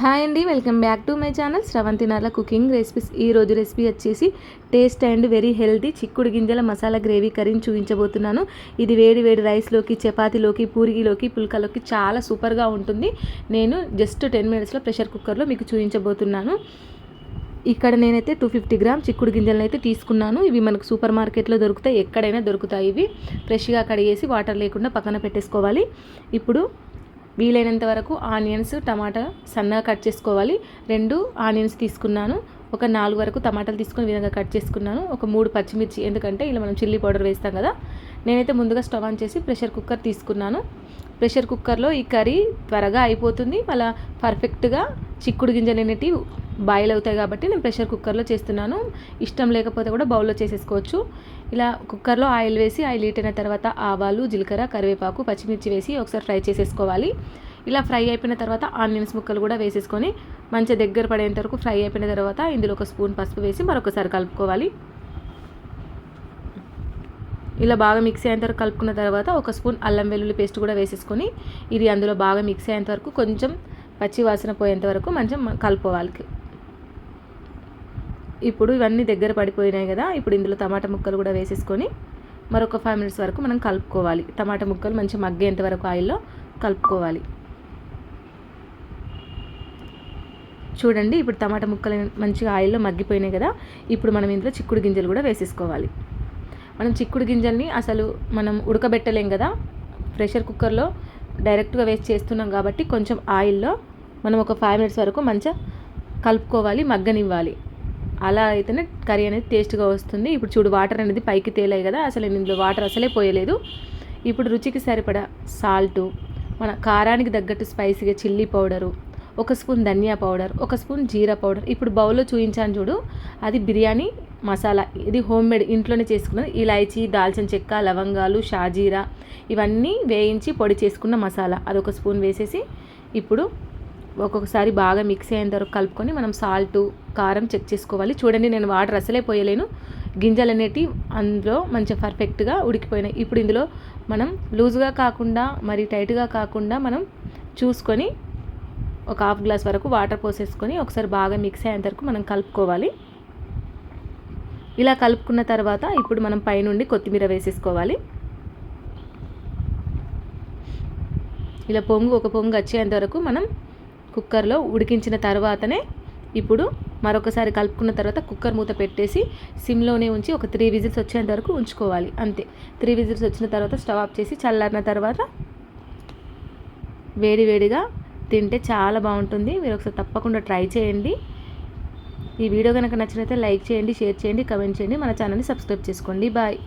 Hi అండి welcome back to my channel Sravanthi Narla cooking recipes. ఈ రోజు recipe వచ్చేసి టేస్ట్ అండ్ వెరీ హెల్తీ చిక్కుడు గింజల మసాలా గ్రేవీ కర్రీని చూపించబోతున్నాను. ఇది వేడి వేడి రైస్లోకి చపాతీలోకి పూరిగిలోకి పుల్కలోకి చాలా సూపర్గా ఉంటుంది. నేను జస్ట్ టెన్ మినిట్స్లో ప్రెషర్ కుక్కర్లో మీకు చూపించబోతున్నాను. ఇక్కడ నేనైతే టూ ఫిఫ్టీ గ్రామ్ చిక్కుడు గింజలను అయితే తీసుకున్నాను. ఇవి మనకు సూపర్ మార్కెట్లో దొరుకుతాయి ఎక్కడైనా దొరుకుతాయి ఇవి. ఫ్రెష్గా కడిగేసి వాటర్ లేకుండా పక్కన పెట్టేసుకోవాలి. ఇప్పుడు వీలైనంత వరకు ఆనియన్స్ టమాటా సన్నగా కట్ చేసుకోవాలి. రెండు ఆనియన్స్ తీసుకున్నాను. ఒక నాలుగు వరకు టమాటాలు తీసుకుని విధంగా కట్ చేసుకున్నాను. ఒక మూడు పచ్చిమిర్చి ఎందుకంటే ఇలా మనం చిల్లీ పౌడర్ వేస్తాం కదా. నేనైతే ముందుగా స్టవ్ ఆన్ చేసి ప్రెషర్ కుక్కర్ తీసుకున్నాను. ప్రెషర్ కుక్కర్లో ఈ కర్రీ త్వరగా అయిపోతుంది. మళ్ళీ పర్ఫెక్ట్గా చిక్కుడు గింజలు అనేటివి బాయిల్ అవుతాయి కాబట్టి నేను ప్రెషర్ కుక్కర్లో చేస్తున్నాను. ఇష్టం లేకపోతే కూడా బౌల్లో చేసేసుకోవచ్చు. ఇలా కుక్కర్లో ఆయిల్ వేసి ఆయిల్ అయిన తర్వాత ఆవాలు జీలకర్ర కరివేపాకు పచ్చిమిర్చి వేసి ఒకసారి ఫ్రై చేసేసుకోవాలి. ఇలా ఫ్రై అయిపోయిన తర్వాత ఆనియన్స్ ముక్కలు కూడా వేసేసుకొని మంచిగా దగ్గర పడేంత వరకు ఫ్రై అయిపోయిన తర్వాత ఇందులో ఒక స్పూన్ పసుపు వేసి మరొకసారి కలుపుకోవాలి. ఇలా బాగా మిక్స్ అయ్యేంత వరకు కలుపుకున్న తర్వాత ఒక స్పూన్ అల్లం వెల్లుల్లి పేస్ట్ కూడా వేసేసుకొని ఇది అందులో బాగా మిక్స్ అయ్యేంత వరకు కొంచెం పచ్చి వాసన పోయేంత వరకు మంచిగా కలుపుకోవాలి. ఇప్పుడు ఇవన్నీ దగ్గర పడిపోయినాయి కదా ఇప్పుడు ఇందులో టమాటా ముక్కలు కూడా వేసేసుకొని మరొక ఫైవ్ మినిట్స్ వరకు మనం కలుపుకోవాలి. టమాటా ముక్కలు మంచిగా మగ్గేంత వరకు ఆయిల్లో కలుపుకోవాలి. చూడండి ఇప్పుడు టమాటా ముక్కలు మంచిగా ఆయిల్లో మగ్గిపోయినాయి కదా ఇప్పుడు మనం ఇందులో చిక్కుడు గింజలు కూడా వేసేసుకోవాలి. మనం చిక్కుడు గింజల్ని అసలు మనం ఉడకబెట్టలేం కదా ప్రెషర్ కుక్కర్లో డైరెక్ట్గా వేస్ట్ చేస్తున్నాం కాబట్టి కొంచెం ఆయిల్లో మనం ఒక ఫైవ్ మినిట్స్ వరకు మంచిగా కలుపుకోవాలి మగ్గనివ్వాలి. అలా అయితేనే కర్రీ అనేది టేస్ట్గా వస్తుంది. ఇప్పుడు చూడు వాటర్ అనేది పైకి తేలాయి కదా అసలు ఇందులో వాటర్ అసలే పోయలేదు. ఇప్పుడు రుచికి సరిపడా సాల్టు మన కారానికి తగ్గట్టు స్పైసీగా చిల్లీ పౌడరు ఒక స్పూన్ ధనియా పౌడర్ ఒక స్పూన్ జీరా పౌడర్. ఇప్పుడు బౌల్లో చూపించాను చూడు అది బిర్యానీ మసాలా ఇది హోమ్ మేడ్ ఇంట్లోనే చేసుకున్నది. ఇలాచీ దాల్చిన చెక్క లవంగాలు షాజీరా ఇవన్నీ వేయించి పొడి చేసుకున్న మసాలా. అదొక స్పూన్ వేసేసి ఇప్పుడు ఒక్కొక్కసారి బాగా మిక్స్ అయ్యేంత వరకు కలుపుకొని మనం సాల్ట్ కారం చెక్ చేసుకోవాలి. చూడండి నేను వాటర్ అసలే పోయలేను. గింజలు అనేటివి అందులో మంచిగా పర్ఫెక్ట్గా ఉడికిపోయినాయి. ఇప్పుడు ఇందులో మనం లూజ్గా కాకుండా మరి టైట్గా కాకుండా మనం చూసుకొని ఒక హాఫ్ గ్లాస్ వరకు వాటర్ పోసేసుకొని ఒకసారి బాగా మిక్స్ అయ్యేంత వరకు మనం కలుపుకోవాలి. ఇలా కలుపుకున్న తర్వాత ఇప్పుడు మనం పైనుండి కొత్తిమీర వేసేసుకోవాలి. ఇలా పొంగు ఒక పొంగు వచ్చేంత వరకు మనం కుక్కర్లో ఉడికించిన తర్వాతనే ఇప్పుడు మరొకసారి కలుపుకున్న తర్వాత కుక్కర్ మూత పెట్టేసి సిమ్లోనే ఉంచి ఒక త్రీ విజిల్స్ వచ్చేంత వరకు ఉంచుకోవాలి. అంతే. త్రీ విజిల్స్ వచ్చిన తర్వాత స్టవ్ ఆఫ్ చేసి చల్లారిన తర్వాత వేడి వేడిగా తింటే చాలా బాగుంటుంది. మీరు ఒకసారి తప్పకుండా ట్రై చేయండి. ఈ వీడియో కనుక నచ్చినైతే లైక్ చేయండి షేర్ చేయండి కమెంట్ చేయండి. మన ఛానల్ని సబ్స్క్రైబ్ చేసుకోండి. బాయ్.